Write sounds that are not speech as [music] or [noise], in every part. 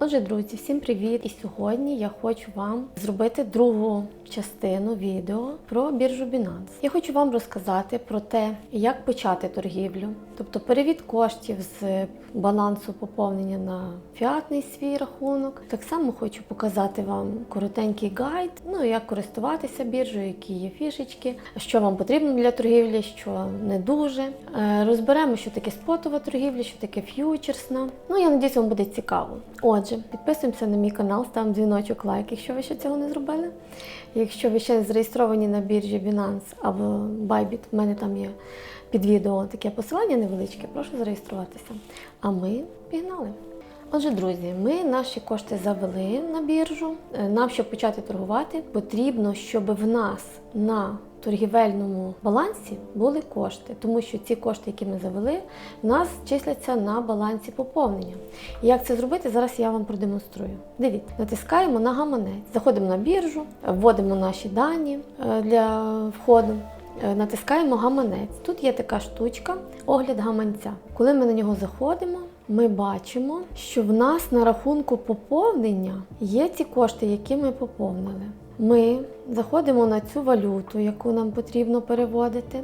Отже, друзі, всім привіт! І сьогодні я хочу вам зробити другу частину відео про біржу Binance. Я хочу вам розказати про те, як почати торгівлю, тобто перевід коштів з балансу поповнення на фіатний свій рахунок. Так само хочу показати вам коротенький гайд, ну як користуватися біржею, які є фішечки, що вам потрібно для торгівлі, що не дуже. Е, Розберемо, що таке спотова торгівля, що таке ф'ючерсна. Ну я надіюсь, вам буде цікаво. Отже, підписуємося на мій канал, ставимо дзвіночок лайк, якщо ви ще цього не зробили. Якщо ви ще зареєстровані на біржі Binance або Bybit, в мене там є під відео таке посилання невеличке, прошу зареєструватися. А ми пігнали. Отже, друзі, ми наші кошти завели на біржу. Е, Нам, щоб почати торгувати, потрібно, щоб в нас на торгівельному балансі були кошти, тому що ці кошти, які ми завели, в нас числяться на балансі поповнення. Як це зробити, зараз я вам продемонструю. Дивіться, натискаємо на гаманець, заходимо на біржу, вводимо наші дані е, для входу. Е, Натискаємо гаманець. Тут є така штучка, огляд гаманця. Коли ми на нього заходимо, ми бачимо, що в нас на рахунку поповнення є ці кошти, які ми поповнили. Ми заходимо на цю валюту, яку нам потрібно переводити.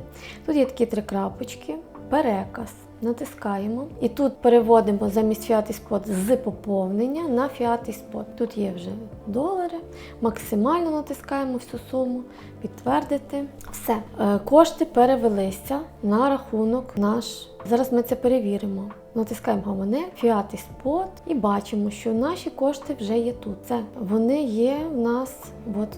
Тут є такі три крапочки, переказ. Натискаємо і тут переводимо замість і спот з поповнення на і спот. Тут є вже долари. Максимально натискаємо всю суму, підтвердити. Все, Е, кошти перевелися на рахунок наш. Зараз ми це перевіримо. Натискаємо гамане, фіат і і бачимо, що наші кошти вже є тут. Це вони є в нас от,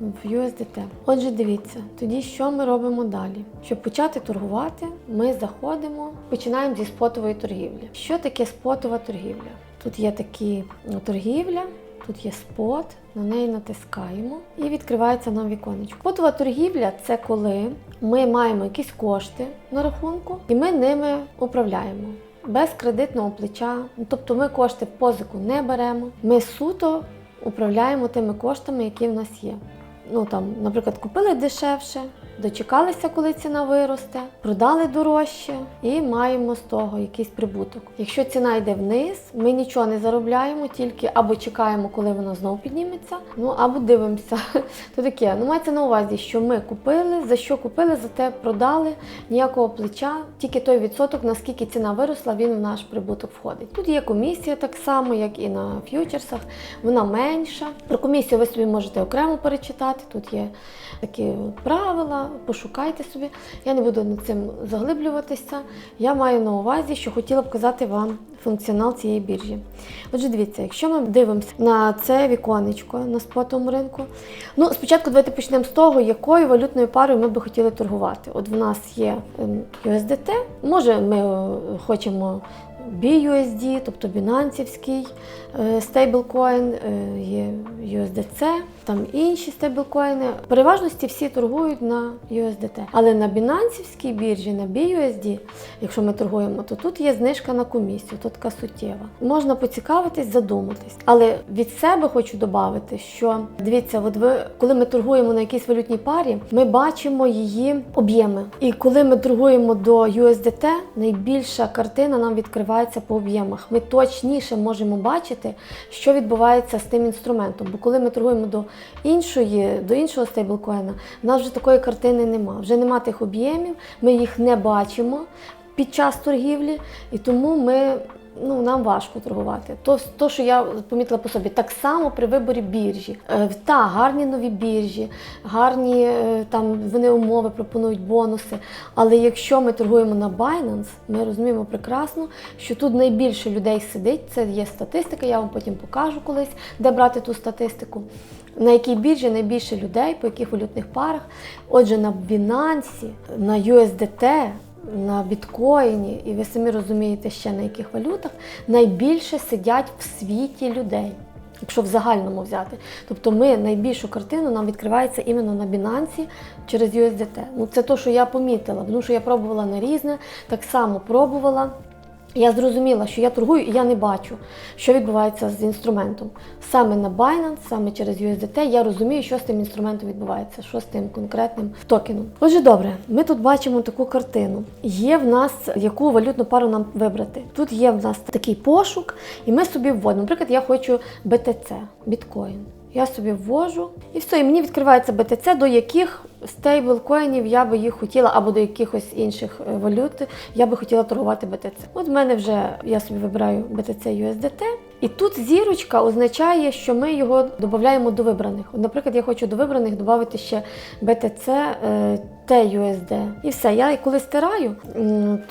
в USDT. Отже, дивіться, тоді що ми робимо далі? Щоб почати торгувати, ми заходимо, починаємо зі спотової торгівлі. Що таке спотова торгівля? Тут є такі ну, торгівля. Тут є спот, на неї натискаємо і відкривається нам віконечко. Спотова торгівля це коли ми маємо якісь кошти на рахунку і ми ними управляємо. Без кредитного плеча, Ну, тобто ми кошти позику не беремо. Ми суто управляємо тими коштами, які в нас є. Ну там, наприклад, купили дешевше, дочекалися, коли ціна виросте, продали дорожче і маємо з того якийсь прибуток. Якщо ціна йде вниз, ми нічого не заробляємо, тільки або чекаємо, коли вона знову підніметься, ну або дивимося. [laughs] То таке, ну мається на увазі, що ми купили, за що купили, за те продали, ніякого плеча, тільки той відсоток, наскільки ціна виросла, він в наш прибуток входить. Тут є комісія так само, як і на ф'ючерсах, вона менша. Про комісію ви собі можете окремо перечитати. Тут є такі правила, пошукайте собі. Я не буду над цим заглиблюватися. Я маю на увазі, що хотіла б казати вам функціонал цієї біржі. Отже, дивіться, якщо ми дивимося на це віконечко на спотовому ринку, ну спочатку давайте почнемо з того, якою валютною парою ми би хотіли торгувати. От в нас є ем, USDT, може ми е, хочемо BUSD, тобто бінансівський е, стейблкоін, е, є USDC, там інші стейблкоїни. В переважності всі торгують на USDT. Але на бінансівській біржі, на BUSD, якщо ми торгуємо, то тут є знижка на комісію, то така суттєва. Можна поцікавитись, задуматись. Але від себе хочу додати, що дивіться, от ви, коли ми торгуємо на якійсь валютній парі, ми бачимо її об'єми. І коли ми торгуємо до USDT, найбільша картина нам відкривається по об'ємах. Ми точніше можемо бачити, що відбувається з тим інструментом. Бо коли ми торгуємо до іншої, до іншого стейблкоїна, в нас вже такої картини нема. Вже нема тих об'ємів, ми їх не бачимо під час торгівлі, і тому ми. Ну, нам важко торгувати. То, то, що я помітила по собі, так само при виборі біржі. Е, та гарні нові біржі, гарні е, там вони умови пропонують бонуси. Але якщо ми торгуємо на Binance, ми розуміємо прекрасно, що тут найбільше людей сидить. Це є статистика. Я вам потім покажу колись, де брати ту статистику. На якій біржі найбільше людей, по яких валютних парах. Отже, на Binance, на USDT, на біткоїні, і ви самі розумієте, ще на яких валютах найбільше сидять в світі людей. Якщо в загальному взяти, тобто ми найбільшу картину нам відкривається іменно на Binance через USDT. Ну це те, що я помітила, тому що я пробувала на різне, так само пробувала. Я зрозуміла, що я торгую і я не бачу, що відбувається з інструментом. саме на Binance, саме через USDT, я розумію, що з тим інструментом відбувається, що з тим конкретним токеном. Отже, добре, ми тут бачимо таку картину. Є в нас яку валютну пару нам вибрати. Тут є в нас такий пошук, і ми собі вводимо. Наприклад, я хочу BTC, біткоін. Я собі ввожу і все, і мені відкривається БТЦ, до яких стейблкоїнів я би їх хотіла, або до якихось інших е, валют я би хотіла торгувати БТЦ. От в мене вже я собі вибираю BTC USDT. І тут зірочка означає, що ми його додаємо до вибраних. Наприклад, я хочу до вибраних додати ще BTC е, TUSD. І все. Я коли стираю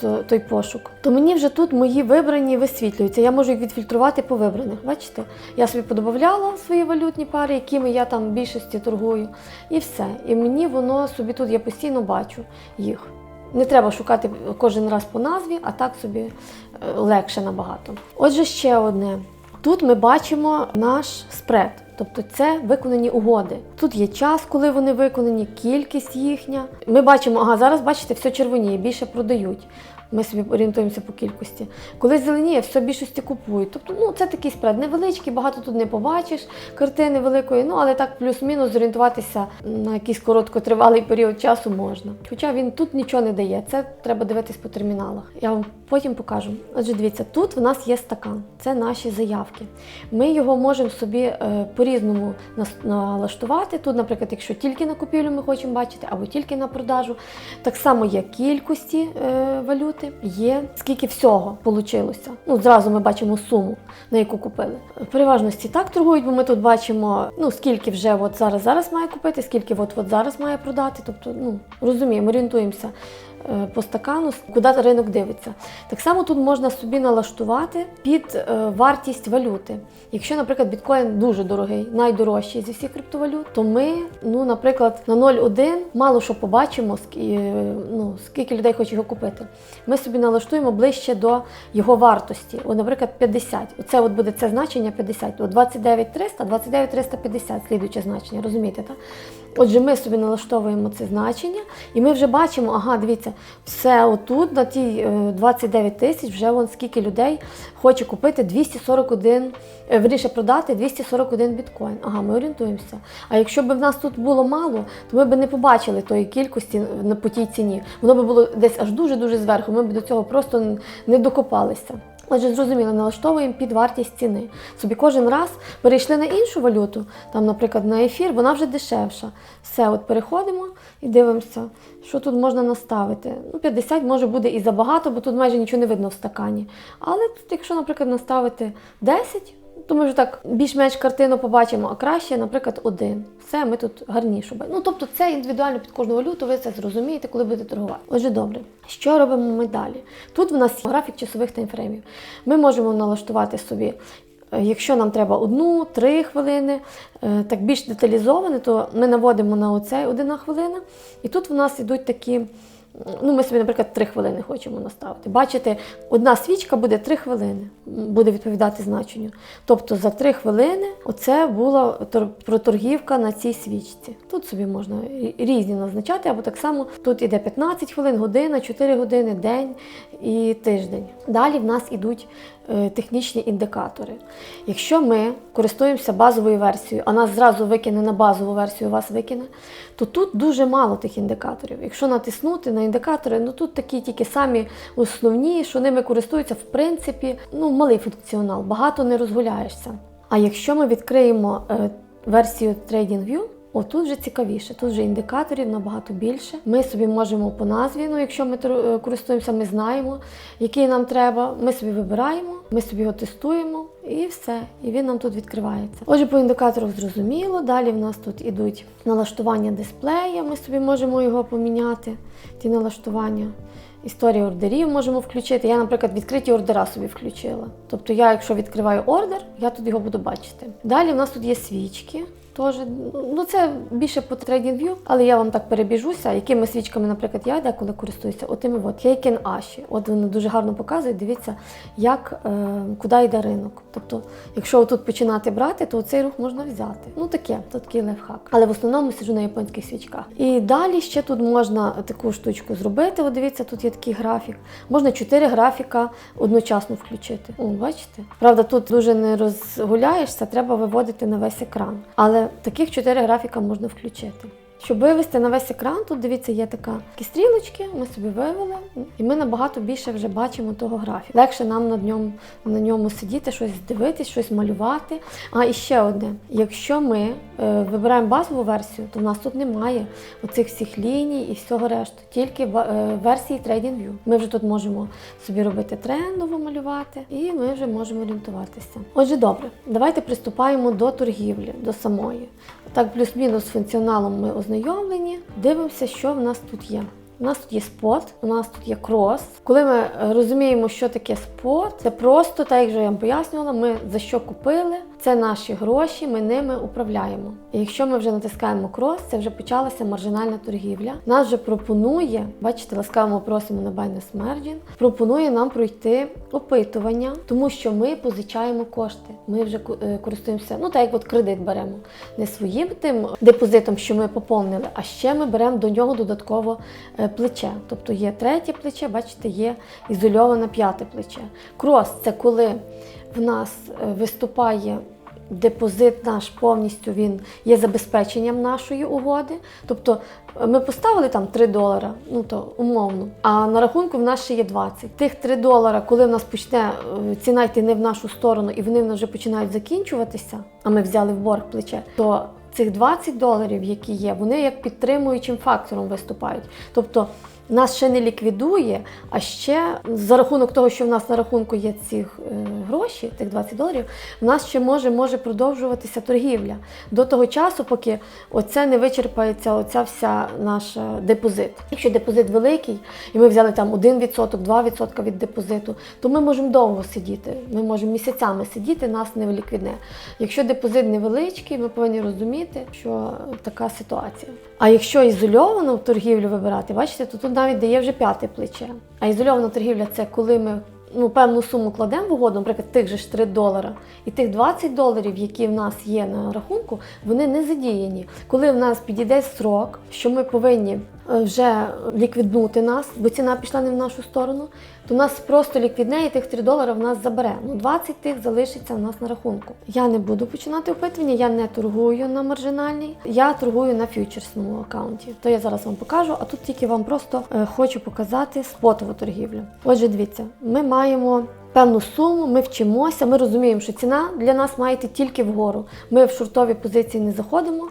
то- той пошук, то мені вже тут мої вибрані висвітлюються. Я можу їх відфільтрувати по вибраних. Бачите? Я собі подобавляла свої валютні пари, якими я там в більшості торгую, і все. І мені воно собі тут я постійно бачу їх. Не треба шукати кожен раз по назві, а так собі е, легше набагато. Отже, ще одне. Тут ми бачимо наш спред, тобто це виконані угоди. Тут є час, коли вони виконані, кількість їхня. Ми бачимо, ага, зараз бачите, все червоніє, більше продають. Ми собі орієнтуємося по кількості. Коли зеленіє, все більшості купують. Тобто, ну це такий спред невеличкий, багато тут не побачиш картини великої, ну але так плюс-мінус зорієнтуватися на якийсь короткотривалий період часу можна. Хоча він тут нічого не дає, це треба дивитись по терміналах. Я вам потім покажу. Отже, дивіться, тут в нас є стакан, це наші заявки. Ми його можемо собі е, по-різному налаштувати. Тут, наприклад, якщо тільки на купівлю ми хочемо бачити, або тільки на продажу. Так само є кількості е, валюти, є скільки всього вийшло. Ну, зразу ми бачимо суму, на яку купили. В переважності так торгують, бо ми тут бачимо, ну скільки вже от зараз зараз має купити, скільки от, зараз має продати. Тобто, ну розуміємо, орієнтуємося по стакану, куди ринок дивиться. Так само тут можна собі налаштувати під е, вартість валюти. Якщо, наприклад, біткоін дуже дорогий, найдорожчий зі всіх криптовалют, то ми, ну, наприклад, на 0,1 мало що побачимо, е, ну, скільки людей хоче його купити. Ми собі налаштуємо ближче до його вартості. От, наприклад, 50. Оце от буде це значення 50. От 29 300, 29 350, слідуюче значення, розумієте, так? Отже, ми собі налаштовуємо це значення, і ми вже бачимо, ага, дивіться, все отут на тій е, 29 тисяч вже вон скільки людей хоче купити 241, е, вірніше продати 241 біткоін. Ага, ми орієнтуємося. А якщо б в нас тут було мало, то ми б не побачили тої кількості по тій ціні. Воно б було десь аж дуже-дуже зверху. Ми б до цього просто не докопалися. Отже, зрозуміло, налаштовуємо під вартість ціни. Собі кожен раз перейшли на іншу валюту, там, наприклад, на ефір, вона вже дешевша. Все, от переходимо і дивимося, що тут можна наставити. Ну, 50 може буде і забагато, бо тут майже нічого не видно в стакані. Але тут, якщо, наприклад, наставити 10, то вже так більш-менш картину побачимо, а краще, наприклад, один. Все, ми тут гарніше. Ну, тобто це індивідуально під кожну валюту, ви це зрозумієте, коли будете торгувати. Отже, добре. Що робимо ми далі? Тут в нас є графік часових таймфреймів. Ми можемо налаштувати собі. е, Якщо нам треба одну, три хвилини, е, так більш деталізоване, то ми наводимо на оцей одна хвилина. І тут в нас йдуть такі Ну, ми собі, наприклад, три хвилини хочемо наставити. Бачите, одна свічка буде три хвилини, буде відповідати значенню. Тобто за три хвилини оце була проторгівка на цій свічці. Тут собі можна різні назначати, або так само тут іде 15 хвилин, година, 4 години, день і тиждень. Далі в нас ідуть е, технічні індикатори. Якщо ми користуємося базовою версією, а нас зразу викине на базову версію, вас викине, то тут дуже мало тих індикаторів. Якщо натиснути на індикатори, ну тут такі тільки самі основні, що ними користуються, в принципі, ну малий функціонал, багато не розгуляєшся. А якщо ми відкриємо е, версію TradingView, о, тут вже цікавіше, тут вже індикаторів набагато більше. Ми собі можемо по назві, ну якщо ми е, користуємося, ми знаємо, який нам треба. Ми собі вибираємо, ми собі його тестуємо і все. І він нам тут відкривається. Отже, по індикаторах зрозуміло. Далі в нас тут ідуть налаштування дисплея. Ми собі можемо його поміняти, ті налаштування. Історію ордерів можемо включити. Я, наприклад, відкриті ордера собі включила. Тобто, я, якщо відкриваю ордер, я тут його буду бачити. Далі в нас тут є свічки. Теж, ну це більше по TradingView, але я вам так перебіжуся, якими свічками, наприклад, я деколи користуюся. Отими от Heiken Ashi. От вони дуже гарно показують. Дивіться, як е, куди йде ринок. Тобто, якщо тут починати брати, то цей рух можна взяти. Ну таке, то такий лайфхак. Але в основному сиджу на японських свічках. І далі ще тут можна таку штучку зробити. От дивіться, тут є такий графік. Можна чотири графіка одночасно включити. О, бачите? Правда, тут дуже не розгуляєшся, треба виводити на весь екран. Але таких чотири графіка можна включити. Щоб вивести на весь екран, тут дивіться, є така такі стрілочки, ми собі вивели, і ми набагато більше вже бачимо того графіку. Легше нам на ньому, на ньому сидіти, щось дивитись, щось малювати. А і ще одне: якщо ми е, вибираємо базову версію, то в нас тут немає оцих всіх ліній і всього решту, тільки в е, версії TradingView. Ми вже тут можемо собі робити трендово малювати, і ми вже можемо орієнтуватися. Отже, добре, давайте приступаємо до торгівлі, до самої. Так, плюс-мінус функціоналом ми ознайомлені. Дивимося, що в нас тут є. У нас тут є спот, у нас тут є крос. Коли ми розуміємо, що таке спот, це просто, так як вже я вам пояснювала, ми за що купили, це наші гроші, ми ними управляємо. І якщо ми вже натискаємо крос, це вже почалася маржинальна торгівля. Нас вже пропонує, бачите, ласкаво просимо на Binance Margin, пропонує нам пройти опитування, тому що ми позичаємо кошти. Ми вже е, користуємося, ну так як от кредит беремо не своїм тим депозитом, що ми поповнили, а ще ми беремо до нього додатково е, плече. Тобто є третє плече, бачите, є ізольоване п'яте плече. Крос це коли в нас е, виступає. Депозит наш повністю він є забезпеченням нашої угоди. Тобто е, ми поставили там 3 долара, ну то умовно, а на рахунку в нас ще є 20. Тих 3 долара, коли в нас почне е, ціна йти не в нашу сторону, і вони в нас вже починають закінчуватися, а ми взяли в борг плече, то цих 20 доларів, які є, вони як підтримуючим фактором виступають. Тобто нас ще не ліквідує, а ще за рахунок того, що в нас на рахунку є ці е, гроші, тих 20 доларів, в нас ще може, може продовжуватися торгівля до того часу, поки оце не вичерпається оця вся наша депозит. Якщо депозит великий, і ми взяли там 1%, 2% від депозиту, то ми можемо довго сидіти. Ми можемо місяцями сидіти, нас не ліквідне. Якщо депозит невеличкий, ми повинні розуміти, що така ситуація. А якщо ізольовану торгівлю вибирати, бачите, то тут навіть дає вже п'яте плече. А ізольована торгівля це коли ми ну, певну суму кладемо в угоду, наприклад, тих же ж 3 долара, і тих 20 доларів, які в нас є на рахунку, вони не задіяні. Коли в нас підійде срок, що ми повинні е, вже ліквіднути нас, бо ціна пішла не в нашу сторону, то нас просто ліквідне і тих 3 долари в нас забере. Ну 20 тих залишиться в нас на рахунку. Я не буду починати опитування, я не торгую на маржинальній, я торгую на фьючерсному аккаунті. То я зараз вам покажу, а тут тільки вам просто е, хочу показати спотову торгівлю. Отже, дивіться, ми маємо. Певну суму, ми вчимося, ми розуміємо, що ціна для нас має йти тільки вгору. Ми в шортові позиції не заходимо,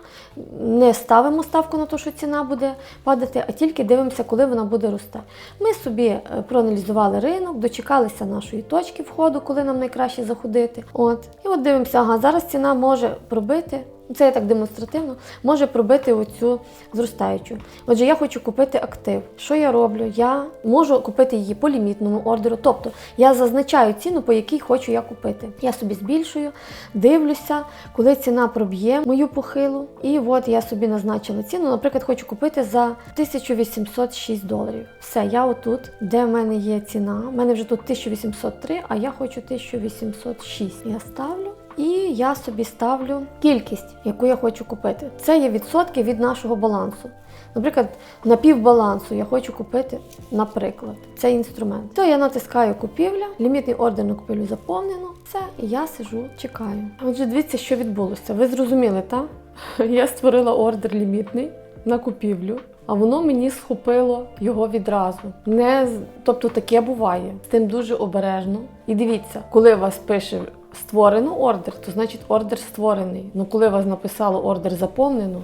не ставимо ставку на те, що ціна буде падати, а тільки дивимося, коли вона буде рости. Ми собі е, проаналізували ринок, дочекалися нашої точки входу, коли нам найкраще заходити. От і от дивимося, ага, зараз ціна може пробити. Це я так демонстративно може пробити оцю зростаючу. Отже, я хочу купити актив. Що я роблю? Я можу купити її по лімітному ордеру. Тобто я зазначаю ціну, по якій хочу я купити. Я собі збільшую, дивлюся, коли ціна проб'є мою похилу. І от я собі назначила ціну. Наприклад, хочу купити за 1806 доларів. Все, я отут, де в мене є ціна. У мене вже тут 1803, а я хочу 1806. Я ставлю. І я собі ставлю кількість, яку я хочу купити. Це є відсотки від нашого балансу. Наприклад, на півбалансу я хочу купити, наприклад, цей інструмент. То я натискаю купівля, лімітний ордер на купівлю заповнено. Все, і я сижу, чекаю. Отже, дивіться, що відбулося. Ви зрозуміли, так? [laughs] Я створила ордер лімітний на купівлю. А воно мені схопило його відразу. Не тобто таке буває. З тим дуже обережно. І дивіться, коли вас пише створено ордер, то значить ордер створений. Ну коли вас написало ордер заповнено,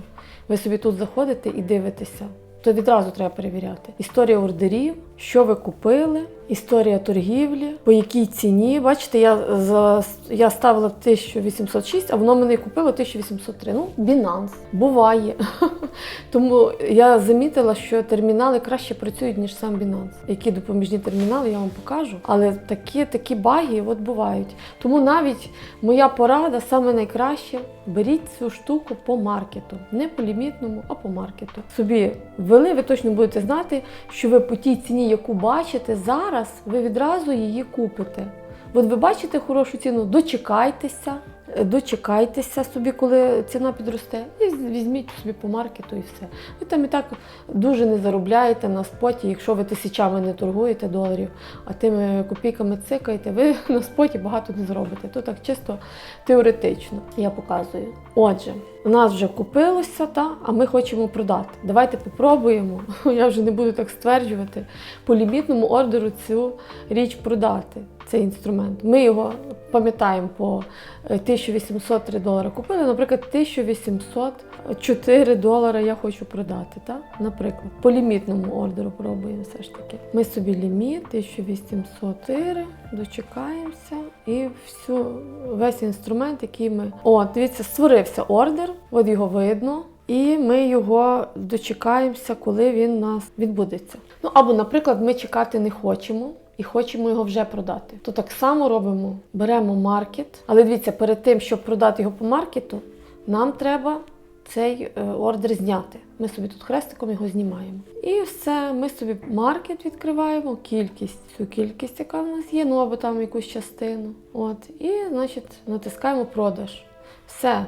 ви собі тут заходите і дивитеся. То відразу треба перевіряти. Історія ордерів, що ви купили, історія торгівлі, по якій ціні. Бачите, я, за, я ставила 1806, а воно мене купило 1803. Ну, Binance. Буває. [laughs] Тому я замітила, що термінали краще працюють, ніж сам Binance. Які допоміжні термінали, я вам покажу. Але такі, такі баги от бувають. Тому навіть моя порада саме найкраще беріть цю штуку по маркету. Не по лімітному, а по маркету. Собі ввели, ви точно будете знати, що ви по тій ціні, яку бачите зараз, ви відразу її купите. От ви бачите хорошу ціну, дочекайтеся, дочекайтеся собі, коли ціна підросте, і візьміть собі по маркету і все. Ви там і так дуже не заробляєте на споті, якщо ви тисячами не торгуєте доларів, а тими копійками цикаєте, ви [laughs] на споті багато не зробите. То так чисто теоретично я показую. Отже, у нас вже купилося, та, а ми хочемо продати. Давайте попробуємо. [laughs] Я вже не буду так стверджувати. По лімітному ордеру цю річ продати. Цей інструмент. Ми його пам'ятаємо по е, 1803 долари купили. Наприклад, 1804 долара я хочу продати. Так? Наприклад, по лімітному ордеру пробуємо все ж таки. Ми собі ліміт 1804, дочекаємося і всю, весь інструмент, який ми. О, дивіться, створився ордер, от його видно. І ми його дочекаємося, коли він у нас відбудеться. Ну або, наприклад, ми чекати не хочемо і хочемо його вже продати. То так само робимо: беремо маркет. Але дивіться, перед тим, щоб продати його по маркету, нам треба цей е, ордер зняти. Ми собі тут хрестиком його знімаємо. І все, ми собі маркет відкриваємо, кількість, цю кількість, яка в нас є, ну або там якусь частину. От, і, значить, натискаємо продаж. Все,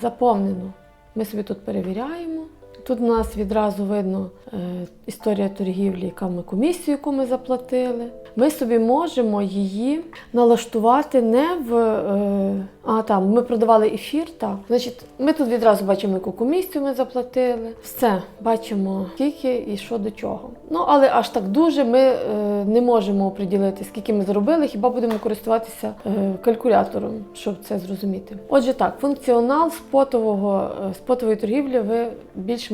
заповнено. Ми собі тут перевіряємо. Тут у нас відразу видно е, історія торгівлі, яка ми комісію, яку ми заплатили. Ми собі можемо її налаштувати не в. Е, а там ми продавали ефір. Так. Значить, ми тут відразу бачимо, яку комісію ми заплатили. Все, бачимо, скільки і що до чого. Ну, але аж так дуже ми е, не можемо оприділити, скільки ми заробили, хіба будемо користуватися калькулятором, щоб це зрозуміти. Отже, так, функціонал спотового, спотової торгівлі ви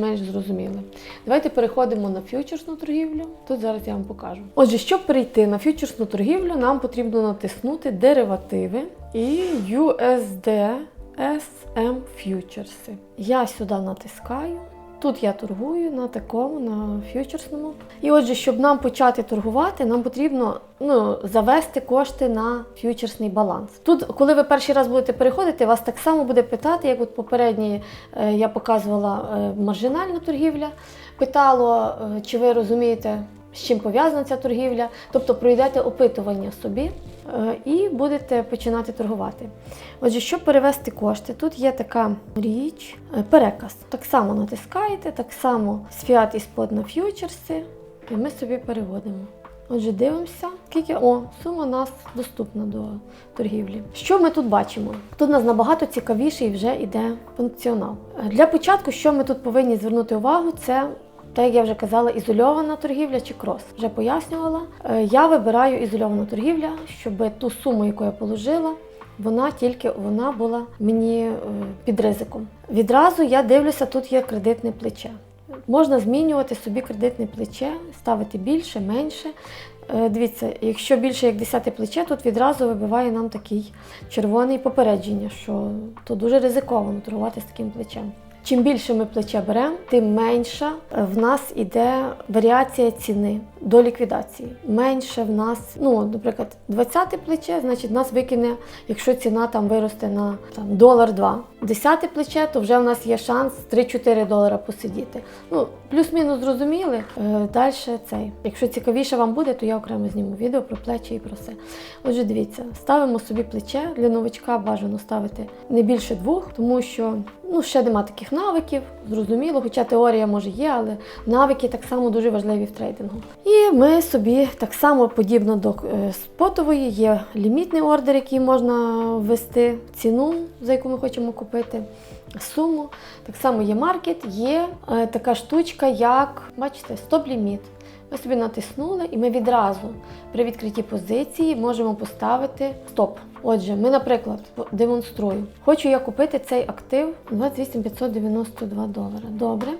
більш-менш зрозуміли. Давайте переходимо на фьючерсну торгівлю. Тут зараз я вам покажу. Отже, щоб перейти на фьючерсну торгівлю, нам потрібно натиснути деривативи і USD SM фьючерси. Я сюди натискаю. Тут я торгую на такому, на фьючерсному. І отже, щоб нам почати торгувати, нам потрібно ну, завести кошти на фьючерсний баланс. Тут, коли ви перший раз будете переходити, вас так само буде питати, як от попередні е, я показувала е, маржинальна торгівля, питало, е, чи ви розумієте, з чим пов'язана ця торгівля. Тобто пройдете опитування собі е, і будете починати торгувати. Отже, щоб перевести кошти, тут є така річ, е, переказ. Так само натискаєте, так само з фіат і спот на ф'ючерси, і ми собі переводимо. Отже, дивимося, скільки о, сума нас доступна до торгівлі. Що ми тут бачимо? Тут у нас набагато цікавіший вже йде функціонал. Е, Для початку, що ми тут повинні звернути увагу, це так як я вже казала, ізольована торгівля чи крос. Вже пояснювала. Е, Я вибираю ізольовану торгівля, щоб ту суму, яку я положила, вона тільки вона була мені е, під ризиком. Відразу я дивлюся, тут є кредитне плече. Можна змінювати собі кредитне плече, ставити більше, менше. Е, Дивіться, якщо більше як 10 плече, тут відразу вибиває нам такий червоний попередження, що то дуже ризиковано торгувати з таким плечем. Чим більше ми плече беремо, тим менша в нас іде варіація ціни до ліквідації. Менше в нас, ну, наприклад, 20 плече, значить, нас викине, якщо ціна там виросте на там, долар два. Десяте плече, то вже в нас є шанс 3-4 долара посидіти. Ну, плюс-мінус зрозуміли. Е, Далі цей. Якщо цікавіше вам буде, то я окремо зніму відео про плечі і про все. Отже, дивіться, ставимо собі плече. Для новичка бажано ставити не більше двох, тому що ну, ще нема таких навиків, зрозуміло, хоча теорія може є, але навики так само дуже важливі в трейдингу. І ми собі так само подібно до е, спотової є лімітний ордер, який можна ввести, ціну, за яку ми хочемо купити. Суму. Так само є маркет, є е, така штучка, як, бачите, стоп-ліміт. Ми собі натиснули, і ми відразу при відкритті позиції можемо поставити стоп. Отже, ми, наприклад, демонструю. Хочу я купити цей актив 28 592 долара. Добре.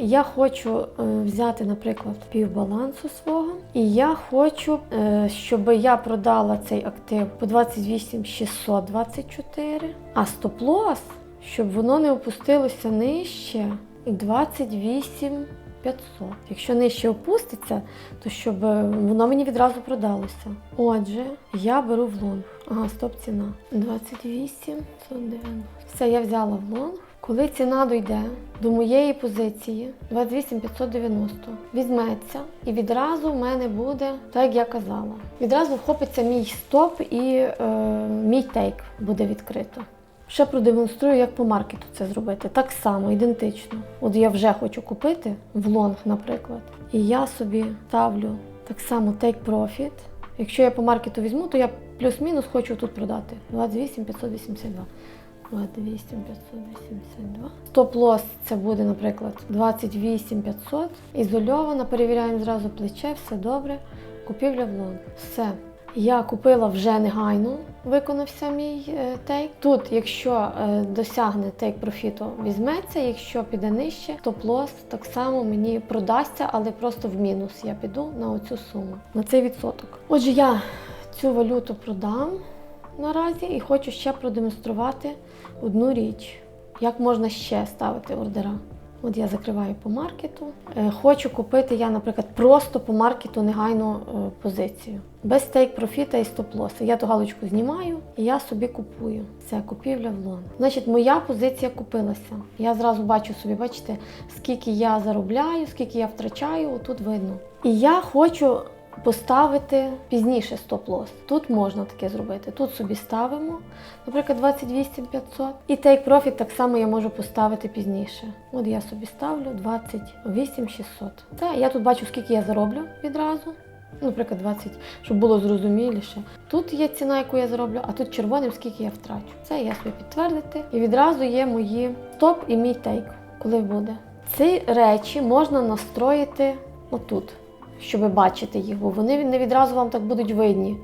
Я хочу е, взяти, наприклад, півбалансу свого, і я хочу, е, щоб я продала цей актив по 28 624, а стоп-лосс, щоб воно не опустилося нижче 28 500. Якщо нижче опуститься, то щоб е, воно мені відразу продалося. Отже, я беру в лонг. Ага, стоп ціна. 28 190. Все, я взяла в лонг. Коли ціна дойде до моєї позиції 28 590, візьметься і відразу в мене буде, так як я казала. Відразу вхопиться мій стоп і е, мій тейк буде відкрито. Ще продемонструю, як по маркету це зробити. Так само, ідентично. От я вже хочу купити в лонг, наприклад. І я собі ставлю так само take profit. Якщо я по маркету візьму, то я плюс-мінус хочу тут продати. 28 582. 28 582. Стоп-лосс це буде, наприклад, 28 500. Ізольована, перевіряємо зразу плече, все добре. Купівля в лонг. Все. Я купила вже негайно, виконався мій е, тейк. Тут, якщо е, досягне тейк профіту, візьметься, якщо піде нижче, топ-лос так само мені продасться, але просто в мінус я піду на оцю суму, на цей відсоток. Отже, я цю валюту продам наразі і хочу ще продемонструвати одну річ, як можна ще ставити ордера. От я закриваю по маркету. Е, Хочу купити я, наприклад, просто по маркету негайну е, позицію. Без стейк профіта і стоп-лоса. Я ту галочку знімаю і я собі купую. Це купівля в лон. Значить, моя позиція купилася. Я зразу бачу собі, бачите, скільки я заробляю, скільки я втрачаю, отут видно. І я хочу поставити пізніше стоп-лосс. Тут можна таке зробити. Тут собі ставимо, наприклад, 28 500. І take profit так само я можу поставити пізніше. От я собі ставлю 28 600. Це я тут бачу, скільки я зароблю відразу. Наприклад, 20, щоб було зрозуміліше. Тут є ціна, яку я зароблю, а тут червоним, скільки я втрачу. Це я собі підтвердити. І відразу є мої стоп і мій тейк, коли буде. Ці речі можна настроїти отут щоб бачити їх, бо вони не відразу вам так будуть видні.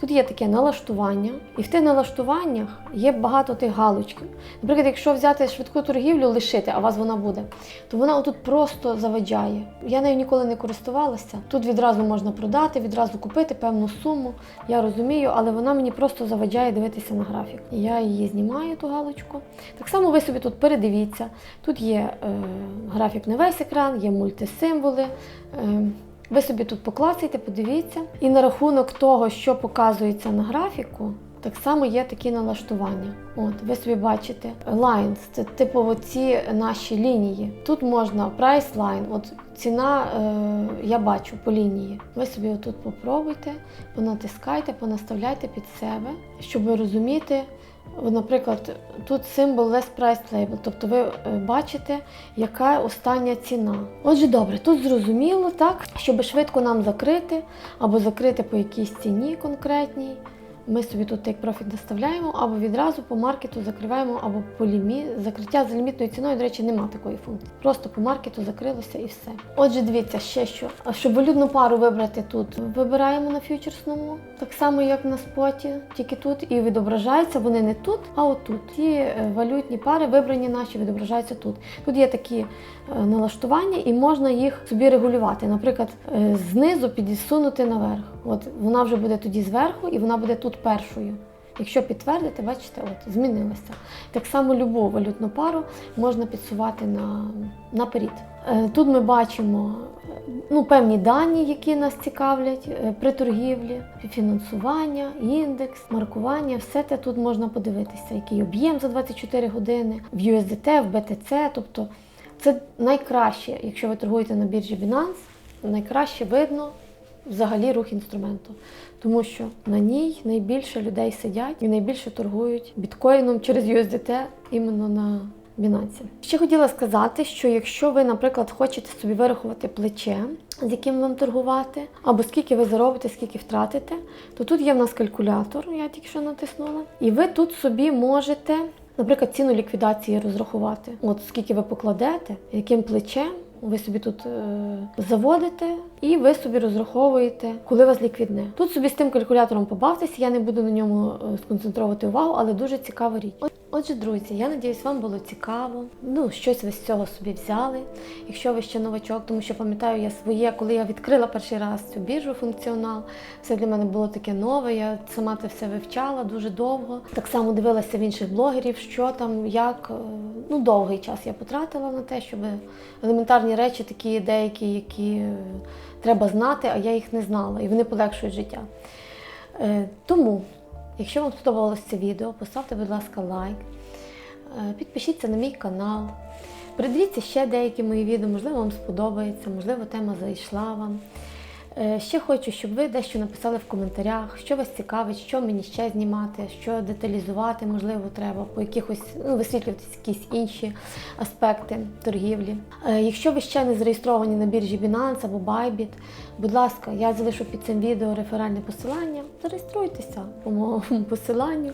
Тут є таке налаштування, і в тих налаштуваннях є багато тих галочків. Наприклад, якщо взяти швидку торгівлю, лишити, а у вас вона буде, то вона отут просто заваджає. Я нею ніколи не користувалася. Тут відразу можна продати, відразу купити певну суму. Я розумію, але вона мені просто заваджає дивитися на графік. Я її знімаю, ту галочку. Так само ви собі тут передивіться. Тут є е, графік на весь екран, є мультисимволи. Е, ви собі тут поклацайте, подивіться. І на рахунок того, що показується на графіку, так само є такі налаштування. От, ви собі бачите, lines, це типу оці наші лінії. Тут можна price line, от ціна е, я бачу по лінії. Ви собі отут попробуйте, понатискайте, понаставляйте під себе, щоб розуміти. Наприклад, тут символ Less Price Label, тобто ви е, бачите, яка остання ціна. Отже, добре, тут зрозуміло, так, щоб швидко нам закрити, або закрити по якійсь ціні конкретній. Ми собі тут take profit доставляємо, або відразу по маркету закриваємо, або по лімі... закриття за лімітною ціною, до речі, нема такої функції. Просто по маркету закрилося і все. Отже, дивіться, ще що. Щоб валютну пару вибрати тут, вибираємо на фьючерсному, так само як на споті, тільки тут. І відображаються вони не тут, а отут. Ті е, валютні пари вибрані наші відображаються тут. Тут є такі е, налаштування, і можна їх собі регулювати. Наприклад, е, знизу підсунути наверх. От вона вже буде тоді зверху, і вона буде тут першою. Якщо підтвердити, бачите, от змінилося. Так само любу валютну пару можна підсувати на, наперед. Е, Тут ми бачимо е, ну, певні дані, які нас цікавлять е, при торгівлі, фінансування, індекс, маркування, все це тут можна подивитися, який об'єм за 24 години, в USDT, в BTC. Тобто це найкраще, якщо ви торгуєте на біржі Binance, найкраще видно взагалі рух інструменту. Тому що на ній найбільше людей сидять і найбільше торгують біткоїном через USDT іменно на Binance. Ще хотіла сказати, що якщо ви, наприклад, хочете собі вирахувати плече, з яким вам торгувати, або скільки ви заробите, скільки втратите, то тут є в нас калькулятор, я тільки що натиснула, і ви тут собі можете. Наприклад, ціну ліквідації розрахувати. От скільки ви покладете, яким плечем ви собі тут е, заводите, і ви собі розраховуєте, коли вас ліквідне. Тут собі з тим калькулятором побавтеся, я не буду на ньому е, сконцентрувати увагу, але дуже цікава річ. От Отже, друзі, я надіюсь, вам було цікаво. Ну, щось ви з цього собі взяли. Якщо ви ще новачок, тому що пам'ятаю я своє, коли я відкрила перший раз цю біржу функціонал, все для мене було таке нове. Я сама це все вивчала дуже довго. Так само дивилася в інших блогерів, що там, як. Е, Ну, довгий час я потратила на те, щоб елементарні речі, такі деякі, які е, треба знати, а я їх не знала, і вони полегшують життя. Е, Тому, якщо вам сподобалось це відео, поставте, будь ласка, лайк, е, підпишіться на мій канал, придивіться ще деякі мої відео, можливо, вам сподобається, можливо, тема зайшла вам. Е, Ще хочу, щоб ви дещо написали в коментарях, що вас цікавить, що мені ще знімати, що деталізувати, можливо, треба по якихось ну, висвітлювати якісь інші аспекти торгівлі. Е, Якщо ви ще не зареєстровані на біржі Binance або Bybit, будь ласка, я залишу під цим відео реферальне посилання. Зареєструйтеся по моєму посиланню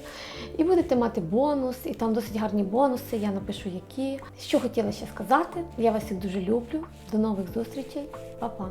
і будете мати бонус, і там досить гарні бонуси. Я напишу які. Що хотіла ще сказати. Я вас всіх дуже люблю. До нових зустрічей. Па-па.